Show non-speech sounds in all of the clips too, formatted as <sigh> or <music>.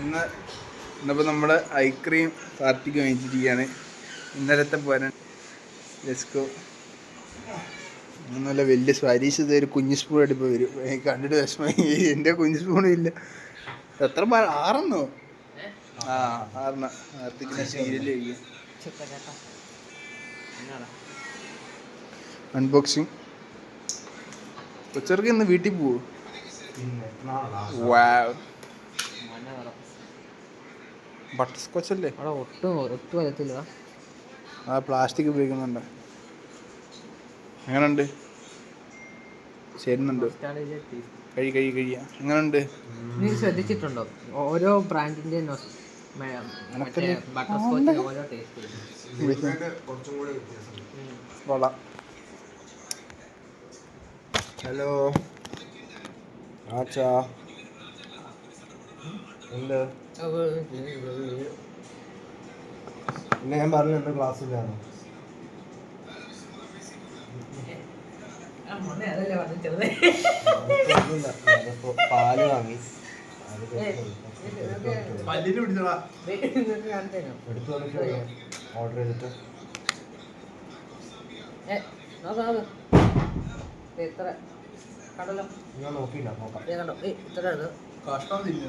ഇന്ന് ഇന്നിപ്പോൾ നമ്മുടെ ഐക്രീം പാർട്ടിക്ക് വാങ്ങിച്ചിരിക്കുകയാണ് ഇന്നലത്തെ പോരാൻ ലെസ്കോ നല്ല വലിയ സ്വാരീസ് ഇത് ഒരു കുഞ്ഞു സ്പൂൺ എടുപ്പ് വരും. എനിക്ക് കണ്ടിട്ട് വിഷമമായി. എന്റെ കുഞ്ഞു സ്പൂണും ഇല്ല. എത്ര പാ- ആറെണ്ണോ? ആ ആറെണ്ണ. ആർത്തിക്കുന്ന സീരിയൽ കഴിക്കും അൺബോക്സിങ് കൊച്ചർക്ക് ഇന്ന് വീട്ടിൽ പോവോ? ബട്ടർ സ്കോച്ച് അല്ലേ അവിടെ ഒട്ടും ഒട്ടും വരത്തില്ല. ആ പ്ലാസ്റ്റിക് ഉപയോഗിക്കുന്നുണ്ട്. എങ്ങനുണ്ട്? ചേരുന്നുണ്ട്. കഴി കഴി കഴിയ എങ്ങനുണ്ട്? നീ ശ്രദ്ധിച്ചിട്ടുണ്ടോ? ഓരോ ബ്രാൻഡിന്റെ ബട്ടർ സ്കോച്ച് ഓരോ ടേസ്റ്റ് കൊള്ളാം. ഹലോ. ആച്ചാ. എന്ത്? പിന്നെ ഞാൻ പറഞ്ഞു എന്റെ ക്ലാസ്സിലാണ് പാൽ വാങ്ങി എടുത്തു ഓർഡർ ചെയ്തിട്ട് എത്ര? കണ്ടല്ലോ ഞാൻ നോക്കിയില്ല നോക്കാം. ദേ കണ്ടോ? ഏയ് ഇത്ര ഇത് കഷ്ടം തിന്നു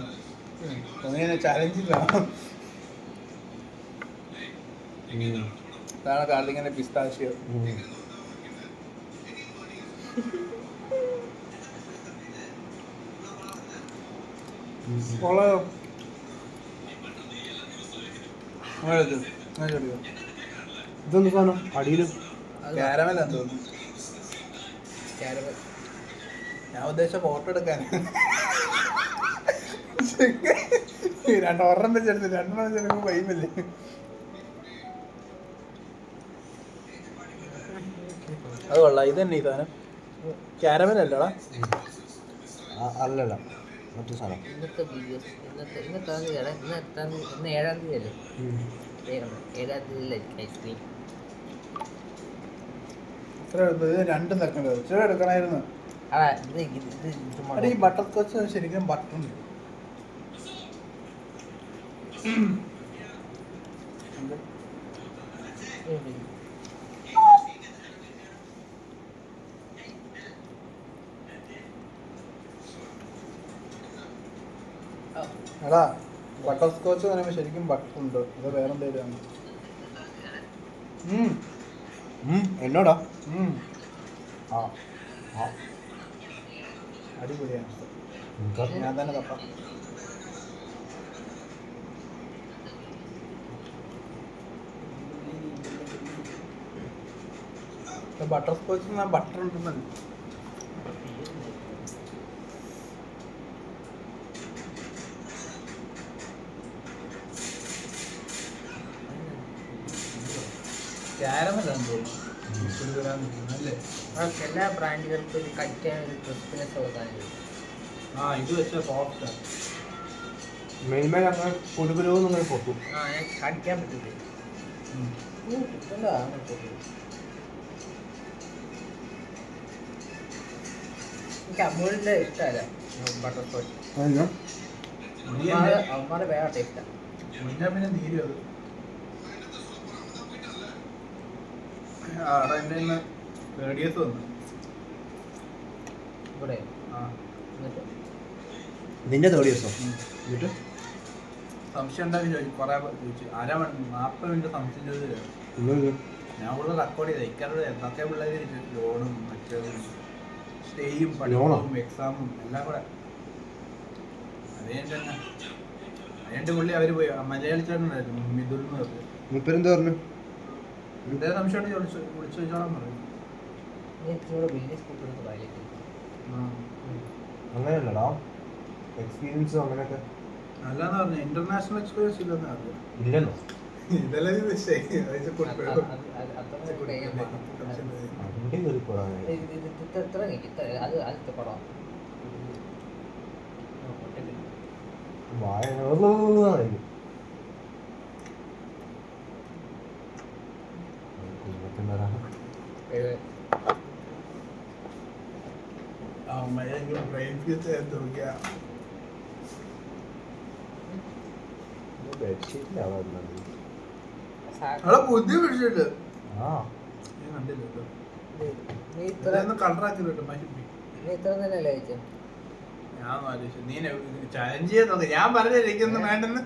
അങ്ങനെ ചലഞ്ചില്ല ഉം. ഇതാണ് കാർത്തികന്റെ പിസ്താഷ്യോ. ഉം. കൊള്ളാം. അങ്ങനെ എടുക്ക്. അങ്ങനെ എടുക്ക്. ഇതെന്ത് സാധനം? അടിയിലും? കാരമൽ എന്ന് തോന്നുന്നു. കാരമൽ. ഞാൻ ഉദ്ദേശിച്ച ഫോട്ടോ എടുക്കാൻ. രണ്ട് ഒരെണ്ണം വെച്ചെടുത്ത് രണ്ടെണ്ണം വെച്ചെടുക്കുമ്പോൾ വൈമല്ലേ അത് കൊള്ളാം. ഇത് തന്നെ ഈ സാധനം. കാരമൽ അല്ലടാ. അല്ലല്ല. മറ്റു സാധനം. ഇന്നത്തെ വീഡിയോസ് ഇന്നത്തെ ഇന്നത്തെ തീയതി ഇന്ന് എട്ടാം തീയതി ഇന്ന് ഏഴാം തീയതി അല്ലേ? ഏഴാം തീയതി ഐസ്ക്രീം ഇത്ര രണ്ട് സെക്കൻഡ് എടുക്കണമായിരുന്നു ഈ ബട്ടർ സ്കോച്ച് ശരിക്കും ബട്ടർ ഉണ്ട്. എടാ ബട്ടർ സ്കോച്ച് പറയുമ്പോൾ ശരിക്കും ബട്ടർ ഉണ്ട്. അത് വേറെ എന്തെങ്കിലും എന്നോടാ? ആ ആ. അടിപൊളിയാണ്. ഞാൻ തന്നെ തപ്പാം. ബട്ടർ സ്കോച്ച് ബട്ടർ ഉണ്ടെന്നല്ലേ ക്യാരമലാണ് തോന്നുന്നു. അല്ലേ? നമുക്ക് എല്ലാ ബ്രാൻഡുകൾക്കും ഇത് കഴിക്കാൻ ഒരു ക്രിസ്പിനെസ് കൊടുക്കാനുണ്ട് ആ ഇത് വെച്ച സോഫ്റ്റ് മെയിൻമേൽ അങ്ങനെ കുലുകുലൂന്ന് നിങ്ങൾ പൊട്ടും. ആ ഞാൻ കടിക്കാൻ പറ്റില്ല എനിക്ക് അമൂലിന്റെ ഇഷ്ടമല്ല. Butterscotch. അതിനാ അവന്മാരെ വേറെ ടേസ്റ്റാണ് പിന്നെ തീരും അത്. റേഡിയസ് വന്നു. ഇവിടെ? ആ. എന്നിട്ട്? നിന്റെ തേർഡ് ഇയേഴ്സോ എന്നിട്ട്? സംശയം ഉണ്ടായിരുന്നു ചോദിച്ചു കുറേ ചോദിച്ചു. അര മണി നാൽപ്പത് മിനിറ്റ് സംശയം ചോദിച്ചു ഞാൻ ഇവിടെ റെക്കോർഡ് ചെയ്ത് ഇക്കാരുടെ എന്തൊക്കെ പിള്ളേർ ലോണും മറ്റേതും. സ്റ്റേയും? പഠിപ്പും എക്സാമും എല്ലാം കൂടെ. അതേ തന്നെ. അതിന്റെ പുള്ളി അവർ പോയി. മലയാളിച്ചു മിഥുൽ എന്ന് പറഞ്ഞു. മുപ്പരെന്താ പറഞ്ഞു? ഇതേ ചോദിച്ചു വിളിച്ചു ചോദിച്ചോളാൻ പറഞ്ഞു. അങ്ങനെയല്ലടാ. എക്സ്പീരിയൻസ് അങ്ങനെയൊക്കെ. അല്ലാന്ന് പറഞ്ഞു ഇന്റർനാഷണൽ എക്സ്പീരിയൻസ് ഇല്ലെന്ന് ഇതെല്ലാം ഇത് ശരി ഇത് കൊടുക്കണം. അത്ര കൂടെ ചെയ്യാൻ പാടില്ല. അവിടെ കയറി പോടാ ഇത് ഇത് ഇത് ഇത്ര- ഇത്ര നീക്കി, ഇത്ര അത് ആദ്യത്തെ പടം വായ കുഞ്ഞത്തിന്റെ അമ്മയെങ്കിലും വരുന്നത്. അവിടെ പുതിയ പിടിച്ചിട്ട്. ആ. ഞാൻ കണ്ടില്ല കേട്ടോ നീ ഇത്ര കളറാക്കി മഹിപ്പി നീ ഇത്ര നേരമല്ലേ കഴിച്ചേ? ഞാൻ ആലോചിച്ചു നീ ചലഞ്ച് ചെയ്ത് നോക്ക് ഞാൻ പറഞ്ഞില്ല എനിക്കൊന്നും വേണ്ടെന്ന്?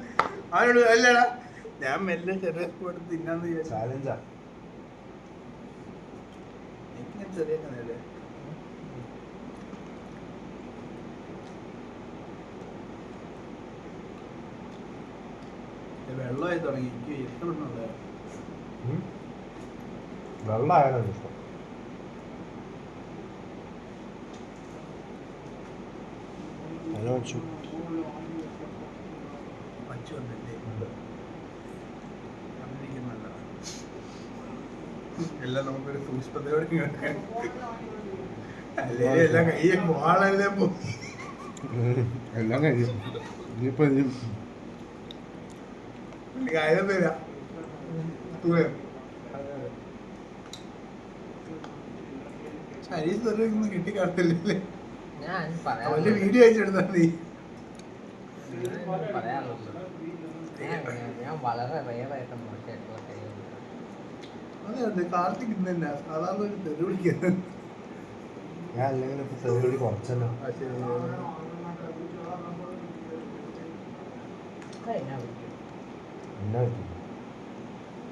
അവനോട് അല്ലടാ ഞാൻ മെല്ലെ ചെറിയ തിന്നാന്ന് ചാലഞ്ചാ എനിക്കിങ്ങനെ വെള്ളമായി തുടങ്ങി. എനിക്ക് ഇഷ്ടപ്പെടുന്നുണ്ട് വെള്ളമായാലും ഇഷ്ടം പച്ച വന്നില്ലേ അമേരിക്കൻ നല്ല എല്ലാം നമുക്കൊരു സൂക്ഷ്മതയോടെ കേൾക്കാൻ അല്ലേ എല്ലാം കയ്യെ വാളെല്ലാം പോ എല്ലാം കഴിയും ഇനിയിപ്പോ ഇനി കാര്യം തരാ. തെറിയൊന്നും അവന്റെ വീഡിയോ അയച്ചെടുത്താ നീ ഞാൻ ഞാൻ വളരെ റെയറായിട്ട് അതെ അതെ കാർത്തിക് ഇന്ന് തന്നെ. സാധാരണ ഒരു തെറി വിളിക്കുന്നത്. ഞാൻ അല്ലെങ്കിൽ ഇപ്പൊ തെരുവിളി കുറച്ചല്ലോ. എന്നാ പറ്റും?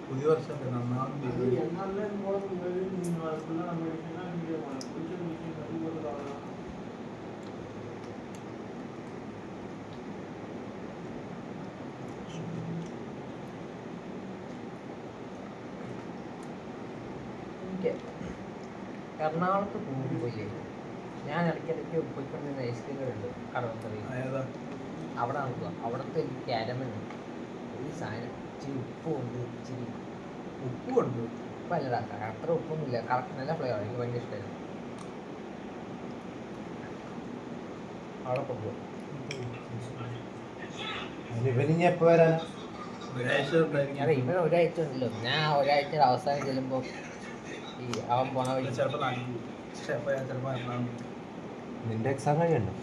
പുതിയ വർഷമൊക്കെ നന്നാവും എനിക്ക് എറണാകുളത്ത് പോകുമ്പോഴേ ഞാൻ ഇടയ്ക്കിടയ്ക്ക് പോയിക്കൊണ്ടിരുന്ന ഐസ്ക്രീം ഉണ്ട്. കടവത്തറി അവിടെ നോക്കുക അവിടുത്തെ ഒരു കാരമൽ ഒരു സാധനം ഇച്ചിരി ഉപ്പുണ്ട് ഇച്ചിരി ഉപ്പുണ്ട്. ഉപ്പല്ലടാ അത്ര ഉപ്പൊന്നുമില്ല. കറക്റ്റ് നല്ല ഫ്ലേവർ എനിക്ക് ഭയങ്കര ഇഷ്ടമായിരുന്നു അവിടെ കൊണ്ടുപോകും ഇവൻ ഒരാഴ്ച ഉണ്ടല്ലോ. ഞാൻ ഒരാഴ്ച അവസാനം ചെല്ലുമ്പോൾ ഈ അവൻ പോണ വഴി. നിന്റെ എക്സാം കഴിയണ്ടോ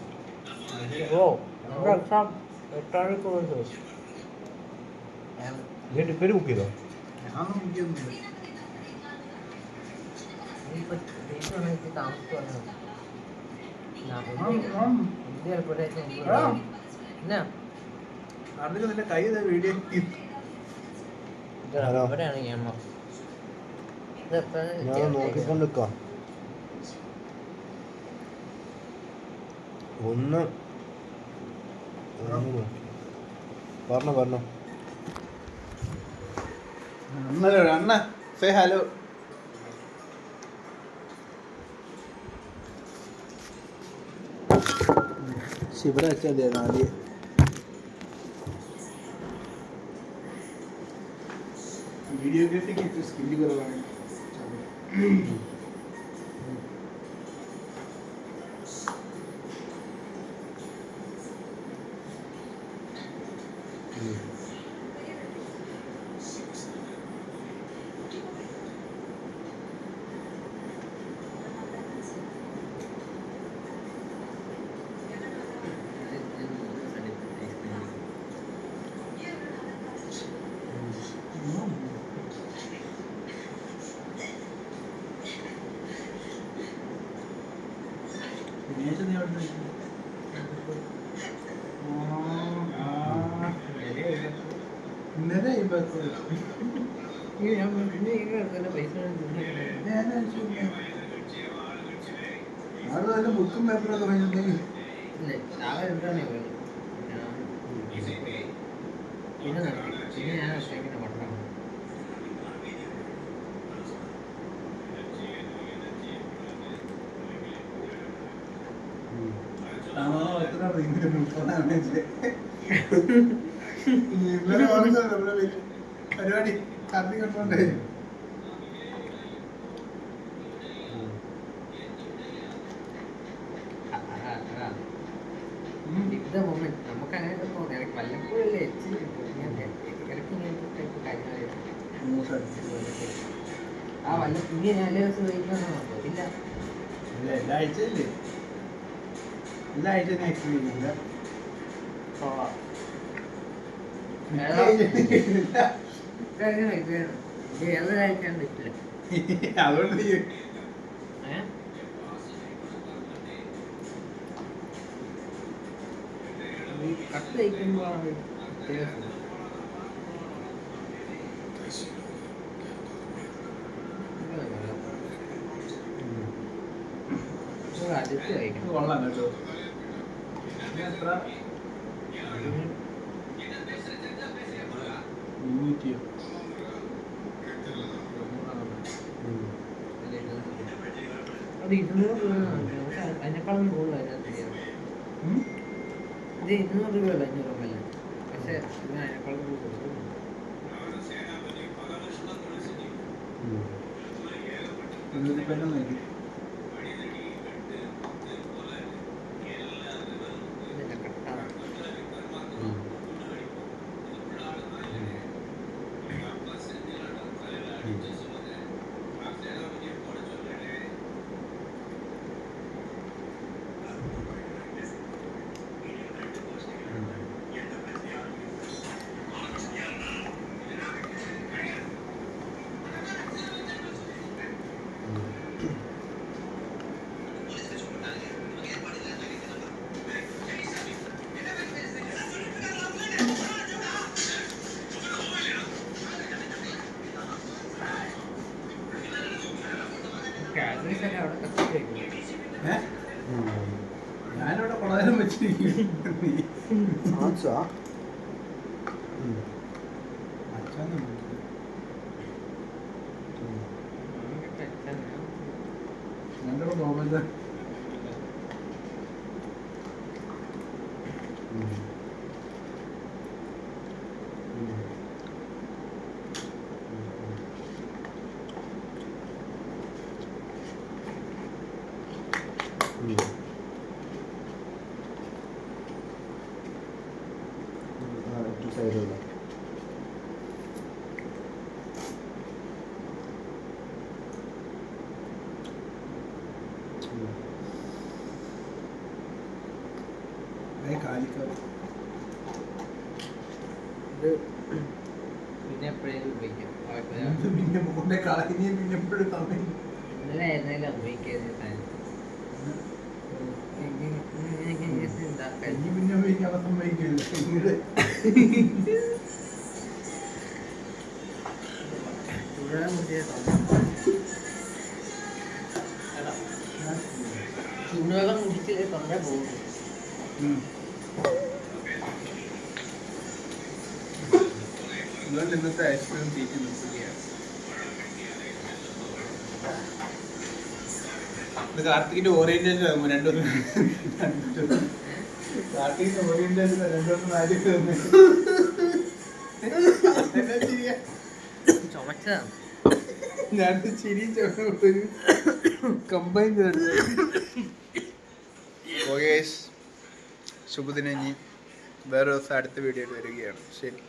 ഓ നമ്മുടെ എക്സാം എട്ടാം മണിക്ക് പോയി. ഞാൻ നീ ഡിപ്പേര് ബുക്ക് ചെയ്തോ ഹലോ. ഇവിടെയാണ് നിയമം ഇത് എത്ര ഞാൻ നോക്കിക്കൊണ്ട് നിക്കാം ഒന്ന് പറഞ്ഞോ പറഞ്ഞോ. അണ്ണല്ലോ അണ്ണ സേ ഹലോ ശിവര വെച്ചാൽ ആദ്യം. വീഡിയോഗ്രാഫിക്ക് സ്കില്ല് കുറവാണ്. ദിനേശ് നീ ഇന്നലെ അത് വല്ല ബുക്കും പേപ്പറൊക്കെ വാങ്ങിയിട്ടുണ്ടെങ്കിൽ പിന്നെ പിന്നെ ഞാൻ <laughs> പരിപാടി കത്തി കണ്ടോണ്ടേ. നമുക്ക് അങ്ങനെ തോന്നി. എനിക്ക് വല്ലപ്പോഴല്ലേ ആ വല്ല ഇനി എല്ലാ നോക്കും ഇല്ല. ഇല്ല എല്ലാ ആഴ്ചയില്ലേ എല്ലാ ആഴ്ച ഐസ്ക്രീം കഴിക്കില്ല കൊള്ളാം. ഇതെങ്ങനെ കഴിക്കണം? ഇത് ഏത്? കഴിക്കാൻ പറ്റില്ല അതുകൊണ്ട് കട്ട് കഴിക്കുമ്പോഴാണ് അടുത്ത് കഴിക്കണം കൊള്ളാം കേട്ടോ. എത്ര? മുന്നൂറ്റിയോ അത് ഇരുന്നൂറ് രൂപ അതിനേക്കാളും കൂടുതൽ അതിനകത്ത്? ഇത് ഇരുന്നൂറ് രൂപയല്ല അഞ്ഞൂറ് രൂപയല്ല പക്ഷെ ഇതിന് അതിനേക്കാളും കൂടുതൽ മുന്നൂറ്റി പതിനൊന്ന് ആച്ചാ ഞങ്ങളുടെ ഗവൺമെന്റ് സൈഡിലുള്ള പിന്നെ എപ്പോഴേലും ഉപയോഗിക്കാം. പിന്നെ പോകണ്ടേ കളഞ്ഞ പിന്നെ എപ്പോഴും സമയം ഇന്നലെ ആയിരുന്നാലും ഉപയോഗിക്കാതെ പിന്നെ ഉപയോഗിക്കാൻ അവസ്ഥ ഉപയോഗിക്കില്ല. ചൂടുവെള്ളം കുടിച്ചില്ലേ തൊണ്ട പോകും ഇന്നത്തെ ഐസ്ക്രീം തീറ്റി നിർത്തുകയാണ് ഇത് കാർത്തികിന്റെ ഓറിയന്റേഷൻ ആകുമ്പോ രണ്ടും കാർത്തികിന്റെ ഓറിയന്റേഷൻ രണ്ടും നാല് ചുമച്ചതാണ് ഞാൻ ചിരി കമ്പൈൻ ശുഭദിനം വേറെ ദിവസം അടുത്ത വീഡിയോയിൽ വരികയാണ്. ശരി.